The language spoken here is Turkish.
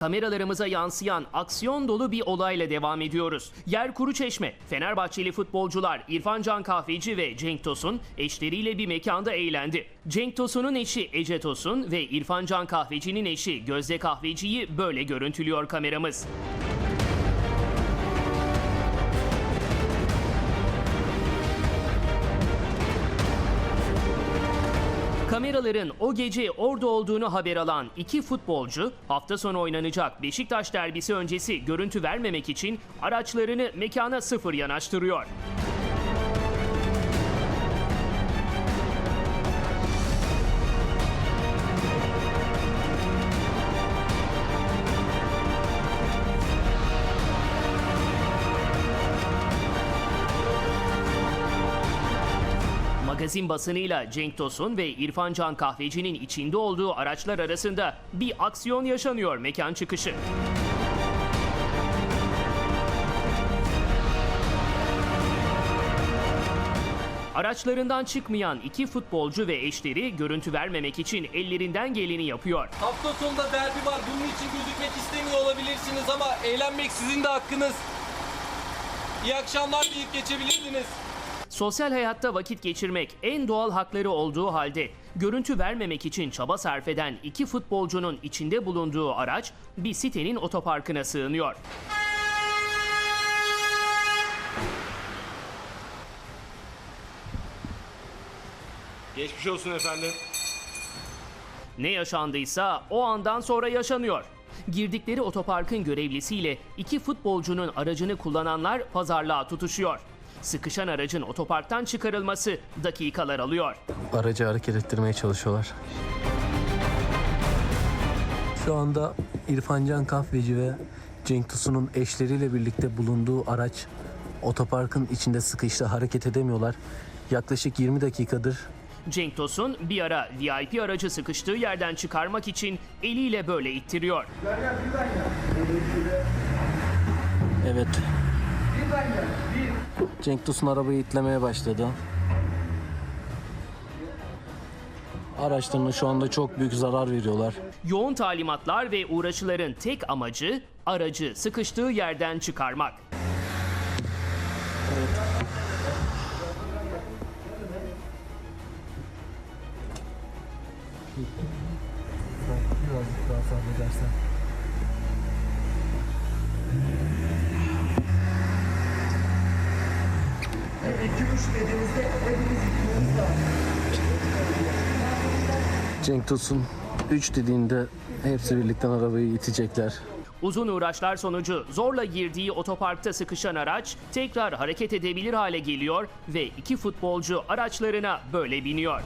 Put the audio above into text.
Kameralarımıza yansıyan aksiyon dolu bir olayla devam ediyoruz. Yer Kuruçeşme, Fenerbahçeli futbolcular İrfan Can Kahveci ve Cenk Tosun eşleriyle bir mekanda eğlendi. Cenk Tosun'un eşi Ece Tosun ve İrfan Can Kahveci'nin eşi Gözde Kahveci'yi böyle görüntülüyor kameramız. Kameraların o gece orada olduğunu haber alan iki futbolcu hafta sonu oynanacak Beşiktaş derbisi öncesi görüntü vermemek için araçlarını mekana sıfır yanaştırıyor. Magazin basınıyla Cenk Tosun ve İrfan Can Kahveci'nin içinde olduğu araçlar arasında bir aksiyon yaşanıyor mekan çıkışı. Araçlarından çıkmayan iki futbolcu ve eşleri görüntü vermemek için ellerinden geleni yapıyor. Hafta sonunda derbi var. Bunun için gözükmek istemiyor olabilirsiniz ama eğlenmek sizin de hakkınız. İyi akşamlar deyip geçebilirdiniz. Sosyal hayatta vakit geçirmek en doğal hakları olduğu halde görüntü vermemek için çaba sarf eden iki futbolcunun içinde bulunduğu araç bir sitenin otoparkına sığınıyor. Geçmiş olsun efendim. Ne yaşandıysa o andan sonra yaşanıyor. Girdikleri otoparkın görevlisiyle iki futbolcunun aracını kullananlar pazarlığa tutuşuyor. Sıkışan aracın otoparktan çıkarılması dakikalar alıyor. aracı hareket ettirmeye çalışıyorlar. Şu anda İrfan Can Kahveci ve Cenk Tosun'un eşleriyle birlikte bulunduğu araç otoparkın içinde sıkıştı hareket edemiyorlar. Yaklaşık 20 dakikadır Cenk Tosun bir ara VIP aracı sıkıştığı yerden çıkarmak için eliyle böyle ittiriyor. evet Cenk Tosun arabayı itlemeye başladı. Araçlarına şu anda çok büyük zarar veriyorlar. Yoğun talimatlar ve uğraşıların tek amacı aracı sıkıştığı yerden çıkarmak. Birazcık daha sabredersen. Cenk Tosun 3 dediğinde hepsi birlikten arabayı itecekler. Uzun uğraşlar sonucu zorla girdiği otoparkta sıkışan araç tekrar hareket edebilir hale geliyor ve iki futbolcu araçlarına böyle biniyor.